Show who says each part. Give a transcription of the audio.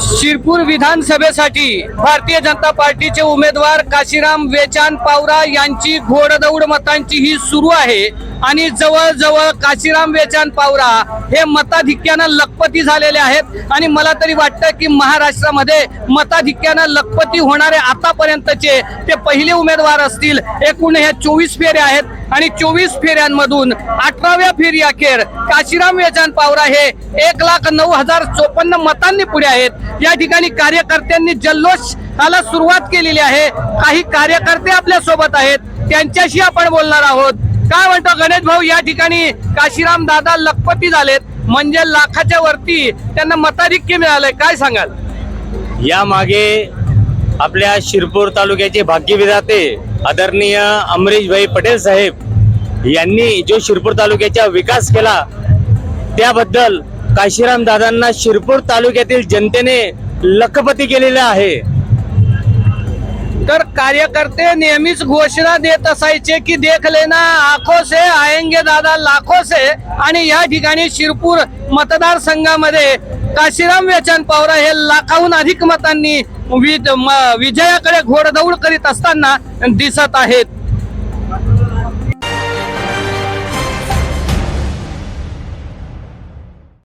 Speaker 1: शिरपूर विधानसभेसाठी भारतीय जनता पार्टीचे उमेदवार काशीराम वेचान पावरा यांची घोडदौड मतांची ही सुरू आहे. आणि जवळजवळ काशीराम वेचान पावरा हे मताधिक्यानं लखपती झालेले आहेत. आणि मला तरी वाटतं की महाराष्ट्रामध्ये मताधिक्यानं लखपती होणारे आतापर्यंतचे ते पहिले उमेदवार असतील. एकूण ह्या चोवीस फेऱ्या आहेत. आणि चोवीस फेऱ्यांमधून अठराव्या फेरी अखेर काशीराम वेचान पावरा हे एक लाख नऊ हजार चोपन्न मतांनी पुढे आहेत. या ठिकाणी कार्यकर्त्यांनी जल्लोष सुरुवात केलेली आहे. काही कार्यकर्ते आपल्यासोबत आहेत. त्यांच्याशी आपण बोलणार आहोत. काय म्हणतो गणेश भाऊ? या ठिकाणी काशीराम दादा लखपती झालेत. म्हणजे लाखाच्या वरती त्यांना मताधिक्य मिळालंय. काय सांगाल?
Speaker 2: या मागे आपल्या शिरपूर तालुक्याचे भाग्यविधाते आदरणीय अमरीशभाई पटेल साहेब यांनी जो शिरपूर तालुक्याचा विकास केला त्याबद्दल काशीराम दादांना शिरपूर तालुक्यातील जनतेने लखपती केलेले आहे.
Speaker 1: तर कार्यकर्ते नेहमीच घोषणा देत असायचे की देख लेना आखो से आएंगे दादा लाखो से. आणि या ठिकाणी शिरपूर मतदारसंघामध्ये काशीराम वेचन पावरा हे लाखाहून अधिक मतांनी म- विजयाकडे घोडदौड करीत असताना दिसत आहेत.